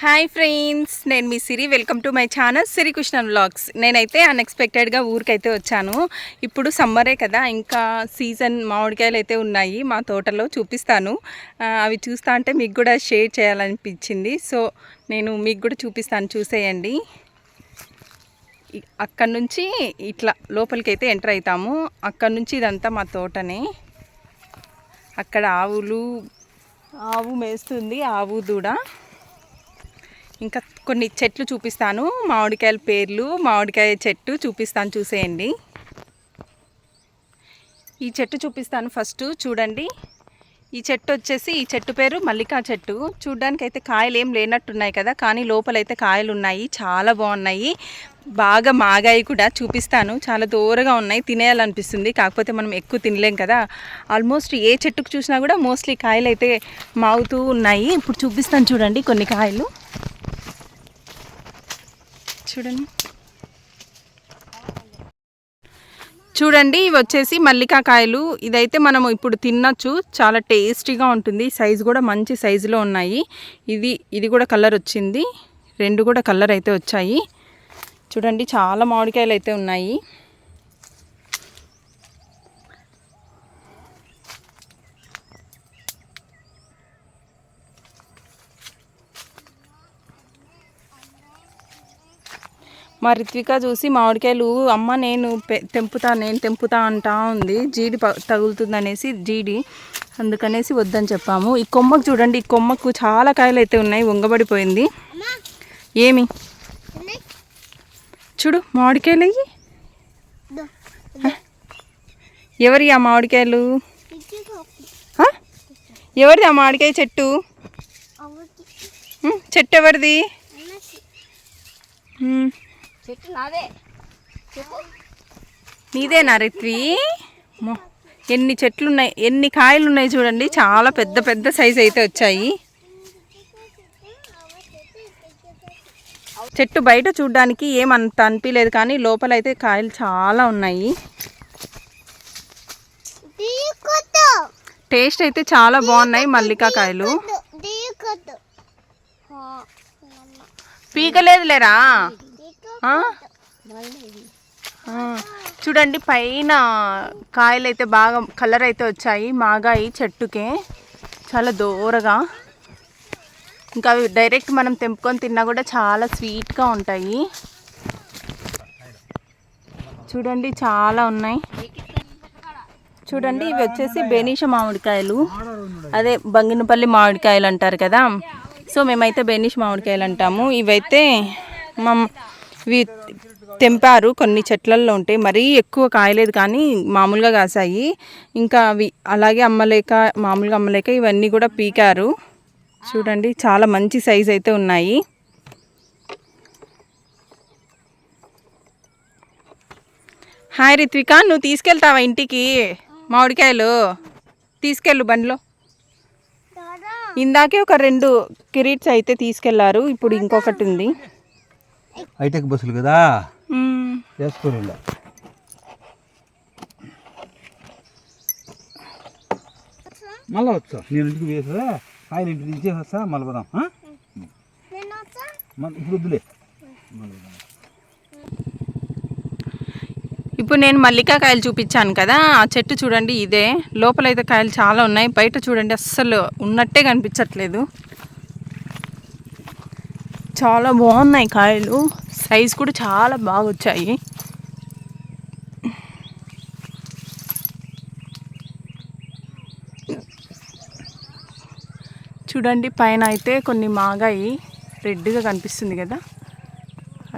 Hi friends నేను మీ Siri. Welcome to my channel Siri Krishnan vlogs నేనైతే అన్ఎక్స్పెక్టెడ్గా ఊరికైతే వచ్చాను. ఇప్పుడు సమ్మరే కదా ఇంకా సీజన్ మామిడికాయలు అయితే ఉన్నాయి. మా తోటలో చూపిస్తాను. అవి చూస్తా అంటే మీకు కూడా షేర్ చేయాలనిపించింది. సో నేను మీకు కూడా చూపిస్తాను చూసేయండి. అక్కడి నుంచి ఇట్లా లోపలికి అయితే ఎంటర్ అవుతాము అక్కడి నుంచి ఇదంతా మా తోటనే. అక్కడ ఆవులు ఆవు మేస్తుంది ఆవు దూడ. ఇంకా కొన్ని చెట్లు చూపిస్తాను. మామిడికాయల పేర్లు మామిడికాయ చెట్టు చూపిస్తాను చూసేయండి. ఈ చెట్టు చూపిస్తాను ఫస్ట్ చూడండి. ఈ చెట్టు వచ్చేసి ఈ చెట్టు పేరు మల్లికా చెట్టు. చూడ్డానికి అయితే కాయలు ఏం లేనట్టున్నాయి కదా కానీ లోపలైతే కాయలు ఉన్నాయి చాలా బాగున్నాయి. బాగా మాగాయి కూడా చూపిస్తాను. చాలా దూరగా ఉన్నాయి తినేయాలనిపిస్తుంది. కాకపోతే మనం ఎక్కువ తినలేం కదా. ఆల్మోస్ట్ ఏ చెట్టుకు చూసినా కూడా మోస్ట్లీ కాయలు అయితే మాగుతూ ఉన్నాయి. ఇప్పుడు చూపిస్తాను చూడండి కొన్ని కాయలు. చూడండి. చూడండి ఇవి వచ్చేసి మల్లికా కాయలు ఇదైతే మనం ఇప్పుడు తినొచ్చు. చాలా టేస్టీగా ఉంటుంది. సైజు కూడా మంచి సైజులో ఉన్నాయి. ఇది ఇది కూడా కలర్ వచ్చింది. రెండు కూడా కలర్ అయితే వచ్చాయి. చూడండి చాలా మామిడికాయలు అయితే ఉన్నాయి. మా రిత్విక చూసి మామిడికాయలు అమ్మ నేను తెంపుతా నేను తెంపుతా అంటా ఉంది. జీడి ప- తగులుతుందనేసి జీడి. అందుకనేసి వద్దని చెప్పాము. ఈ కొమ్మకు చూడండి ఈ కొమ్మకు చాలా కాయలు అయితే ఉన్నాయి వంగబడిపోయింది. ఏమి? చూడు మామిడికాయలు అయ్యి. ఎవరి ఆ మామిడికాయలు? ఎవరిది ఆ మామిడికాయ చెట్టు? చెట్టు ఎవరిది. చెట్టు నాదే. చెప్పు. నీదేనా రిత్వి? ఎన్ని చెట్లు ఉన్నాయి ఎన్ని కాయలు ఉన్నాయి చూడండి. చాలా పెద్ద పెద్ద సైజ్ అయితే వచ్చాయి. చెట్టు బయట చూడడానికి ఏమంత అనిపించలేదు కానీ లోపల అయితే కాయలు చాలా ఉన్నాయి. టేస్ట్ అయితే చాలా బాగున్నాయి మల్లికా కాయలు. పీకలేదు లేరా చూడండి పైన కాయలు అయితే బాగా కలర్ అయితే వచ్చాయి. మాగాయి చెట్టుకే. చాలా దూరగా. ఇంకా అవి డైరెక్ట్ మనం తెంపుకొని తిన్నా కూడా చాలా స్వీట్గా ఉంటాయి. చూడండి చాలా ఉన్నాయి. చూడండి ఇవి వచ్చేసి బెనీష మామిడికాయలు. అదే బంగినపల్లి మామిడికాయలు అంటారు కదా. సో మేమైతే బెనీష్ మామిడికాయలు అంటాము. ఇవైతే మా ఇవి తెంపారు. కొన్ని చెట్లల్లో ఉంటాయి. మరీ ఎక్కువ కాయలేదు కానీ మామూలుగా కాసాయి. ఇంకా అవి అలాగే అమ్మలేక మామూలుగా అమ్మలేక ఇవన్నీ కూడా పీకారు. చూడండి చాలా మంచి సైజ్ అయితే ఉన్నాయి. హాయ్ రిత్విక నువ్వు తీసుకెళ్తావా ఇంటికి? మామిడికాయలు? తీసుకెళ్ళు బండిలో. ఇందాకే ఒక రెండు కిరీట్స్ అయితే తీసుకెళ్ళారు. ఇప్పుడు ఇంకొకటి ఉంది. హైటెక్ బస్సులు కదా. వేసుకోరు మళ్ళీ వచ్చా? నేను ఇంటికి వేసా ఆయన ఇంటికి నుంచి వస్తా మళ్ళీ పోదాం ఇప్పుడు వద్దులే. ఇప్పుడు నేను మల్లికా కాయలు చూపించాను కదా ఆ చెట్టు చూడండి ఇదే. లోపలైతే కాయలు చాలా ఉన్నాయి బయట చూడండి అస్సలు ఉన్నట్టే కనిపించట్లేదు. చాలా బాగున్నాయి కాయలు. సైజ్ కూడా చాలా బాగా వచ్చాయి చూడండి పైన అయితే కొన్ని మాగాయి రెడ్గా కనిపిస్తుంది కదా.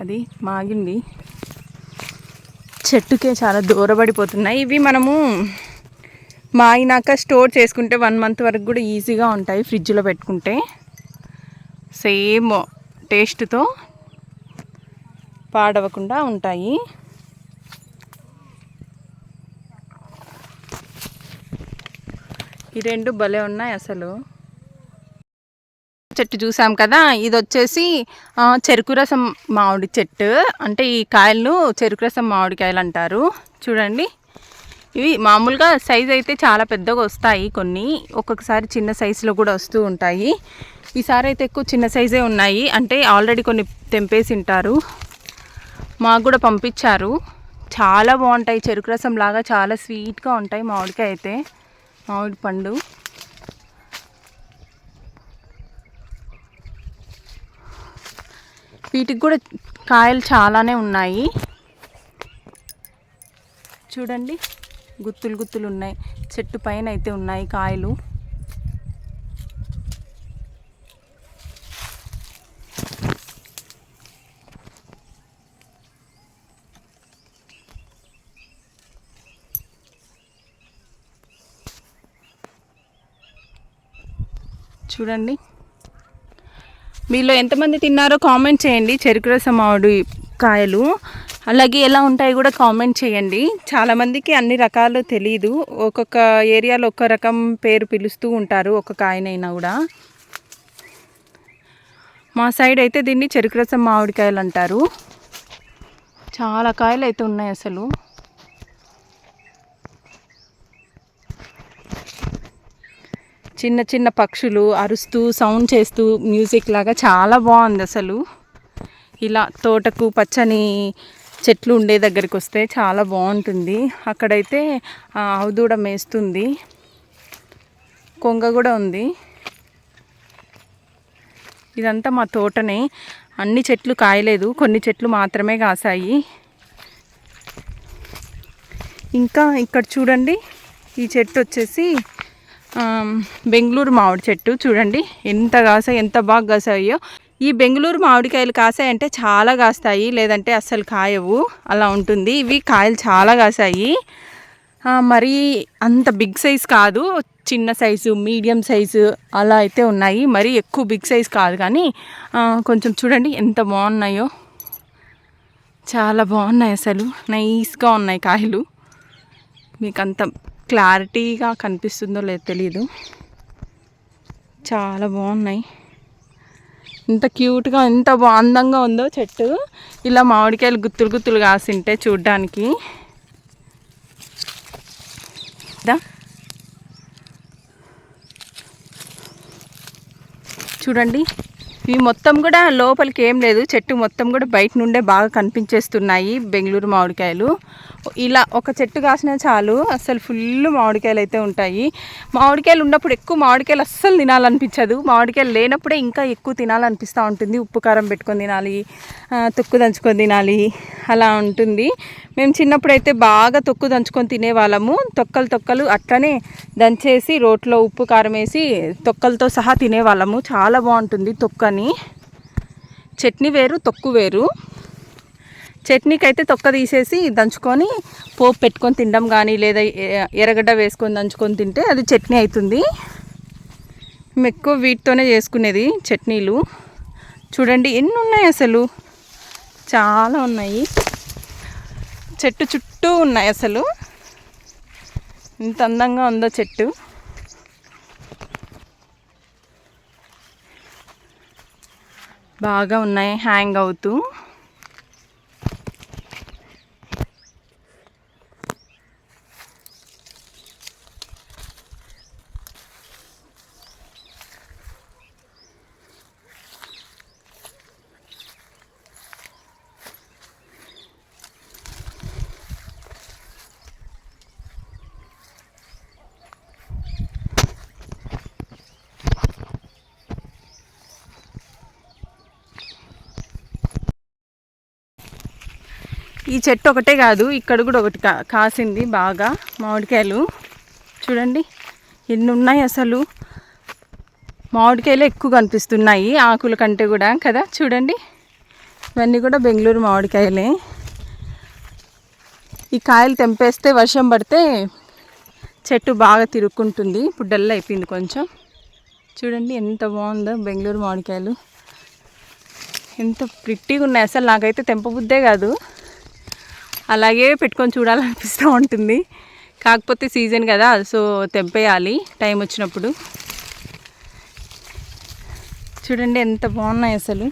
అది మాగింది. చెట్టుకే చాలా దూరబడిపోతున్నాయి ఇవి మనము మాగినాక స్టోర్ చేసుకుంటే వన్ మంత్ వరకు కూడా ఈజీగా ఉంటాయి ఫ్రిడ్జ్లో పెట్టుకుంటే. సేమ్ టేస్ట్తో పాడవకుండా ఉంటాయి. ఈ రెండు భలే ఉన్నాయి అసలు. చెట్టు చూసాం కదా ఇది వచ్చేసి చెరుకు రసం మామిడి చెట్టు. అంటే ఈ కాయలను చెరుకు రసం మామిడికాయలు అంటారు. చూడండి. ఇవి మామూలుగా సైజ్ అయితే చాలా పెద్దగా వస్తాయి కొన్ని. ఒక్కొక్కసారి చిన్న సైజులో కూడా వస్తూ ఉంటాయి. ఈసారి అయితే ఎక్కువ చిన్న సైజే ఉన్నాయి. అంటే ఆల్రెడీ కొన్ని తెంపేసి ఉంటారు మాకు కూడా పంపించారు. చాలా బాగుంటాయి. చెరుకు రసం లాగా చాలా స్వీట్గా ఉంటాయి మామిడికాయ అయితే. మామిడి పండు. వీటికి కూడా కాయలు చాలానే ఉన్నాయి. చూడండి. గుత్తులు గుత్తులు ఉన్నాయి. చెట్టు పైన అయితే ఉన్నాయి కాయలు. చూడండి. మీలో ఎంతమంది తిన్నారో కామెంట్ చేయండి. చెరుకు రసం మామిడి కాయలు. అలాగే ఎలా ఉంటాయి కూడా కామెంట్ చేయండి. చాలామందికి అన్ని రకాలు తెలియదు ఒక్కొక్క ఏరియాలో ఒక్క రకం పేరు పిలుస్తూ ఉంటారు ఒక కాయనైనా కూడా. మా సైడ్ అయితే దీన్ని చెరుకు రసం మామిడికాయలు అంటారు. చాలా కాయలు అయితే ఉన్నాయి అసలు. చిన్న చిన్న పక్షులు అరుస్తూ సౌండ్ చేస్తూ మ్యూజిక్ లాగా చాలా బాగుంది అసలు. ఇలా తోటకు పచ్చని చెట్లు ఉండే దగ్గరికి వస్తే చాలా బాగుంటుంది. అక్కడైతే ఆ, ఆవుదూడ మేస్తుంది. కొంగ కూడా ఉంది. ఇదంతా మా తోటనే. అన్ని చెట్లు కాయలేదు కొన్ని చెట్లు మాత్రమే కాసాయి. ఇంకా ఇక్కడ చూడండి ఈ చెట్టు వచ్చేసి బెంగళూరు మామిడి చెట్టు చూడండి. ఎంత కాసాయి ఎంత బాగా కాసాయో. ఈ బెంగళూరు మామిడికాయలు కాసాయంటే చాలా కాస్తాయి లేదంటే అస్సలు కాయవు. అలా ఉంటుంది. ఇవి కాయలు చాలా కాసాయి. మరి అంత బిగ్ సైజ్ కాదు. చిన్న సైజు మీడియం సైజు అలా అయితే ఉన్నాయి. మరి ఎక్కువ బిగ్ సైజ్ కాదు కానీ కొంచెం చూడండి ఎంత బాగున్నాయో. చాలా బాగున్నాయి అసలు. నైస్గా ఉన్నాయి కాయలు. మీకు అంత క్లారిటీగా కనిపిస్తుందో లేదో తెలీదు. చాలా బాగున్నాయి. ఎంత క్యూట్గా ఎంత బా అందంగా ఉందో చెట్టు. ఇలా మామిడికాయలు గుత్తులు గుత్తులు కాసింటే చూడ్డానికి. చూడండి. ఇవి మొత్తం కూడా లోపలికి ఏం లేదు. చెట్టు మొత్తం కూడా బయట నుండే బాగా కనిపించేస్తున్నాయి బెంగళూరు మామిడికాయలు. ఇలా ఒక చెట్టు కాసినా చాలు అసలు ఫుల్ మామిడికాయలు అయితే ఉంటాయి. మామిడికాయలు ఉన్నప్పుడు ఎక్కువ మామిడికాయలు అస్సలు తినాలనిపించదు. మామిడికాయలు లేనప్పుడే ఇంకా ఎక్కువ తినాలనిపిస్తూ ఉంటుంది. ఉప్పు కారం పెట్టుకొని తినాలి తొక్కు దంచుకొని తినాలి అలా ఉంటుంది. మేము చిన్నప్పుడు అయితే బాగా తొక్కు దంచుకొని తినేవాళ్ళము. తొక్కలు తొక్కలు అట్లనే దంచేసి రోట్లో ఉప్పు కారం వేసి తొక్కలతో సహా తినేవాళ్ళము. చాలా బాగుంటుంది తొక్కని. చట్నీ వేరు తొక్కు వేరు. చట్నీకి అయితే తొక్క తీసేసి దంచుకొని పోపు పెట్టుకొని తినడం కానీ లేదా ఎ- ఎర్రగడ్డ వేసుకొని దంచుకొని తింటే అది చట్నీ అవుతుంది మేము ఎక్కువ వీటితోనే చేసుకునేది చట్నీలు. చూడండి ఎన్ని ఉన్నాయి అసలు? చాలా ఉన్నాయి. చెట్టు చుట్టూ ఉన్నాయి అసలు. ఇంత అందంగా ఉందో చెట్టు. బాగా ఉన్నాయి హ్యాంగ్ అవుతూ. ఈ చెట్టు ఒకటే కాదు ఇక్కడ కూడా ఒకటి కా కాసింది బాగా మామిడికాయలు. చూడండి ఎన్ని ఉన్నాయి అసలు. మామిడికాయలు ఎక్కువ కనిపిస్తున్నాయి ఆకుల కంటే కూడా కదా చూడండి. ఇవన్నీ కూడా బెంగళూరు మామిడికాయలే. ఈ కాయలు తెంపేస్తే వర్షం పడితే చెట్టు బాగా తిరుక్కుంటుంది ఇప్పుడు డల్ అయిపోయింది కొంచెం. చూడండి ఎంత బాగుందో బెంగళూరు మామిడికాయలు. ఎంత ప్రిట్టిగా ఉన్నాయి అసలు నాకైతే తెంపబుద్దే కాదు. అలాగే పెట్టుకొని చూడాలనిపిస్తూ ఉంటుంది. కాకపోతే సీజన్ కదా సో తెంపేయాలి టైం వచ్చినప్పుడు. చూడండి ఎంత బాగున్నాయి అసలు.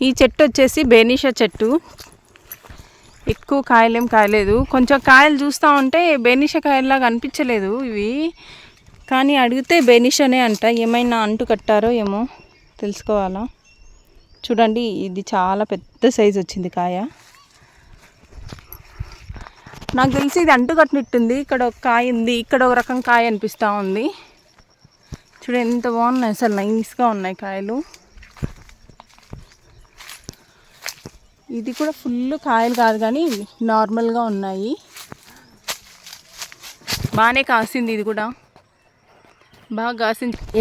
ఈ చెట్టు వచ్చేసి బేనిషా చెట్టు. ఎక్కువ కాయలేం కాయలేదు. కొంచెం కాయలు చూస్తూ ఉంటే బెనిష కాయల్లాగా అనిపించలేదు ఇవి. కానీ అడిగితే బెనిషనే అంట. ఏమైనా అంటు కట్టారో ఏమో తెలుసుకోవాలా? చూడండి ఇది చాలా పెద్ద సైజు వచ్చింది కాయ. నాకు తెలిసి ఇది అంటు కట్టినట్టుంది. ఇక్కడ ఒక కాయ ఉంది. ఇక్కడ ఒక రకం కాయ అనిపిస్తూ ఉంది. చూడ ఎంత బాగున్నాయి. అసలు నైస్గా ఉన్నాయి కాయలు. ఇది కూడా ఫుల్ కాయలు కాదు కానీ నార్మల్గా ఉన్నాయి. బాగానే కాసింది ఇది కూడా. బాగా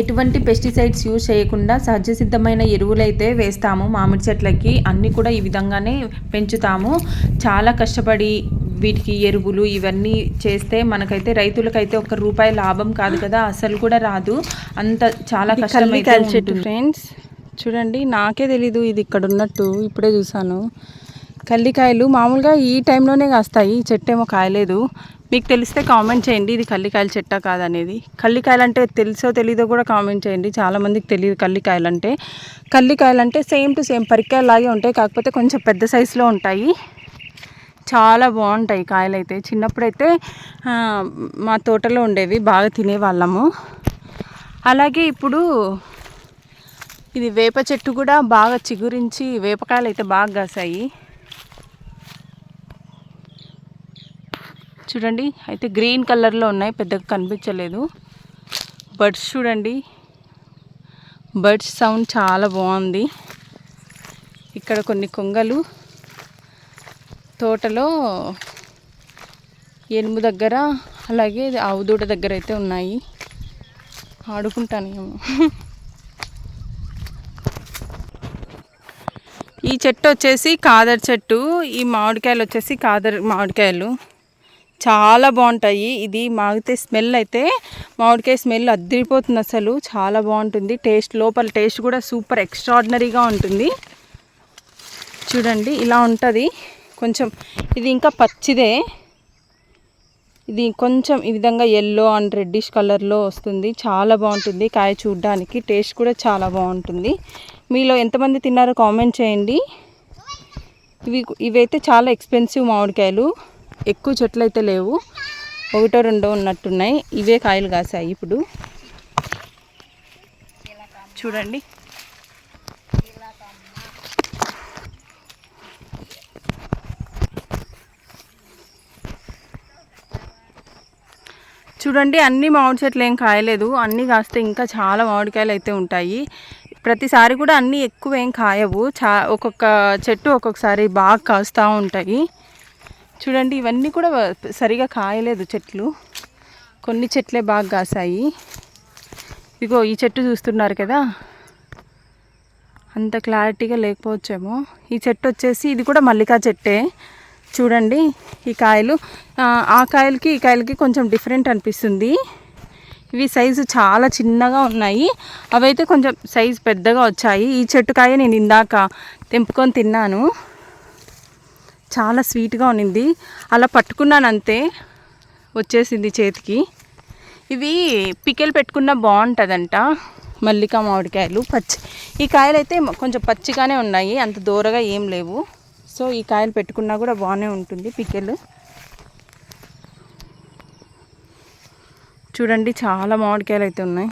ఎటువంటి పెస్టిసైడ్స్ యూజ్ చేయకుండా సహజ సిద్ధమైన ఎరువులైతే వేస్తాము. మామిడి చెట్లకి అన్నీ కూడా ఈ విధంగానే పెంచుతాము. చాలా కష్టపడి వీటికి ఎరువులు ఇవన్నీ చేస్తే మనకైతే రైతులకైతే ఒక రూపాయి లాభం కాదు కదా. అసలు కూడా రాదు. అంత చాలా కష్టమైతే ఫ్రెండ్స్. చూడండి నాకే తెలీదు ఇది ఇక్కడ ఉన్నట్టు ఇప్పుడే చూసాను కల్లికాయలు మామూలుగా ఈ టైంలోనే కాస్తాయి. ఈ చెట్టు ఏమో కాయలేదు. మీకు తెలిస్తే కామెంట్ చేయండి. ఇది కల్లికాయల చెట్టా కాదనేది. కల్లికాయలు అంటే తెలుసో తెలీదో కూడా కామెంట్ చేయండి. చాలామందికి తెలియదు కల్లికాయలు అంటే కల్లికాయలు అంటే సేమ్ టు సేమ్ పరికాయలు లాగే ఉంటాయి. కాకపోతే కొంచెం పెద్ద సైజులో ఉంటాయి. చాలా బాగుంటాయి కాయలు అయితే చిన్నప్పుడైతే మా తోటలో ఉండేవి. బాగా తినేవాళ్ళము. అలాగే ఇప్పుడు ఇది వేప చెట్టు కూడా బాగా చిగురించి వేపకాయలు అయితే బాగా కాసాయి. చూడండి అయితే గ్రీన్ కలర్లో ఉన్నాయి పెద్దగా కనిపించలేదు. బర్డ్స్ చూడండి బర్డ్స్ సౌండ్ చాలా బాగుంది. ఇక్కడ కొన్ని కొంగలు తోటలో ఎనుము దగ్గర అలాగే ఆవు దూడ దగ్గర అయితే ఉన్నాయి. ఆడుకుంటానేమో. ఈ చెట్టు వచ్చేసి కాదర్ చెట్టు ఈ మామిడికాయలు వచ్చేసి కాదర్ మామిడికాయలు. చాలా బాగుంటాయి. ఇది మాగితే స్మెల్ అయితే మామిడికాయ స్మెల్ అద్దరిపోతుంది అసలు. చాలా బాగుంటుంది. టేస్ట్ లోపల టేస్ట్ కూడా సూపర్ ఎక్స్ట్రాడినరీగా ఉంటుంది. చూడండి ఇలా ఉంటుంది. కొంచెం ఇది ఇంకా పచ్చిదే. ఇది కొంచెం ఈ విధంగా ఎల్లో అండ్ రెడ్డిష్ కలర్లో వస్తుంది. చాలా బాగుంటుంది కాయ చూడడానికి. టేస్ట్ కూడా చాలా బాగుంటుంది. మీలో ఎంతమంది తిన్నారో కామెంట్ చేయండి. ఇవి ఇవైతే చాలా ఎక్స్పెన్సివ్ మామిడికాయలు. ఎక్కువ చెట్లు అయితే లేవు. ఒకటో రెండో ఉన్నట్టున్నాయి. ఇవే కాయలు కాసాయి ఇప్పుడు. చూడండి. చూడండి అన్ని మామిడి చెట్లు ఏం కాయలేదు. అన్నీ కాస్తే ఇంకా చాలా మామిడికాయలు అయితే ఉంటాయి. ప్రతిసారి కూడా అన్నీ ఎక్కువ ఏం కాయవు. చా ఒక్కొక్క చెట్టు ఒక్కొక్కసారి బాగా కాస్తూ ఉంటాయి. చూడండి ఇవన్నీ కూడా సరిగా కాయలేదు చెట్లు. కొన్ని చెట్లే బాగా కాసాయి ఇగో ఈ చెట్టు చూస్తున్నారు కదా? అంత క్లారిటీగా లేకపోవచ్చేమో. ఈ చెట్టు వచ్చేసి ఇది కూడా మల్లికా చెట్టే. చూడండి ఈ కాయలు. ఆ, కాయలకి ఈ కాయలకి కొంచెం డిఫరెంట్ అనిపిస్తుంది. ఇవి సైజు చాలా చిన్నగా ఉన్నాయి. అవైతే కొంచెం సైజు పెద్దగా వచ్చాయి. ఈ చెట్టుకాయ నేను ఇందాక తెంపుకొని తిన్నాను. చాలా స్వీట్గా ఉన్నింది. అలా పట్టుకున్నాను అంతే వచ్చేసింది చేతికి. ఇవి పికెల్ పెట్టుకున్న బాగుంటుందంట మల్లికా మామిడికాయలు పచ్చి. ఈ కాయలు అయితే కొంచెం పచ్చిగానే ఉన్నాయి. అంత దూరగా ఏం లేవు. సో ఈ కాయలు పెట్టుకున్నా కూడా బాగానే ఉంటుంది పికెల్. చూడండి చాలా మామిడికాయలు అయితే ఉన్నాయి.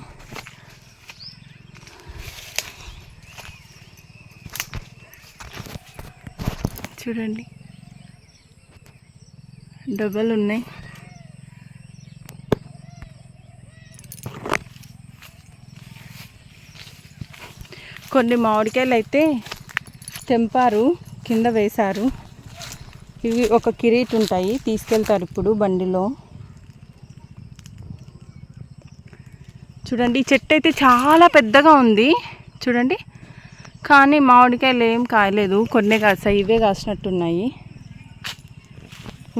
చూడండి. డబ్బలు ఉన్నాయి. కొన్ని మామిడికాయలు అయితే తెంపారు కింద వేశారు. ఇవి ఒక కిరీట్ ఉంటాయి తీసుకెళ్తారు ఇప్పుడు బండిలో. చూడండి ఈ చెట్టు అయితే చాలా పెద్దగా ఉంది. చూడండి. కానీ మామిడికాయలు ఏం కాయలేదు కొన్నే కాసాయి ఇవే కాసినట్టున్నాయి.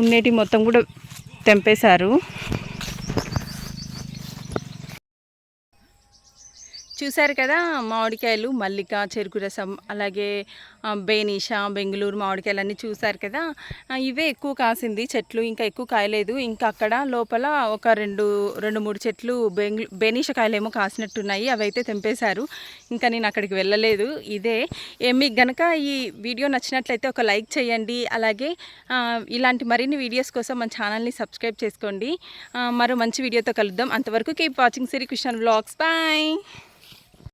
ఉండేటివి మొత్తం కూడా తెంపేశారు. చూశారు కదా మామిడికాయలు మల్లిక చెరుకు రసం అలాగే ఆ, బేనీషా బెంగళూరు మామిడికాయలు అన్నీ చూశారు కదా. ఇవే ఎక్కువ కాసింది చెట్లు ఇంకా ఎక్కువ కాయలేదు. ఇంకా అక్కడ లోపల ఒక రెండు రెండు మూడు చెట్లు బెంగళూ బేనీష కాయలేమో కాసినట్టున్నాయి. అవి అయితే తెంపేశారు. ఇంకా నేను అక్కడికి వెళ్ళలేదు. ఇదే. మీకు గనక ఈ వీడియో నచ్చినట్లయితే ఒక లైక్ చేయండి. అలాగే ఇలాంటి మరిన్ని వీడియోస్ కోసం మన ఛానల్ని సబ్స్క్రైబ్ చేసుకోండి. మరో మంచి వీడియోతో కలుద్దాం. అంతవరకు keep watching Sri Krishna vlogs bye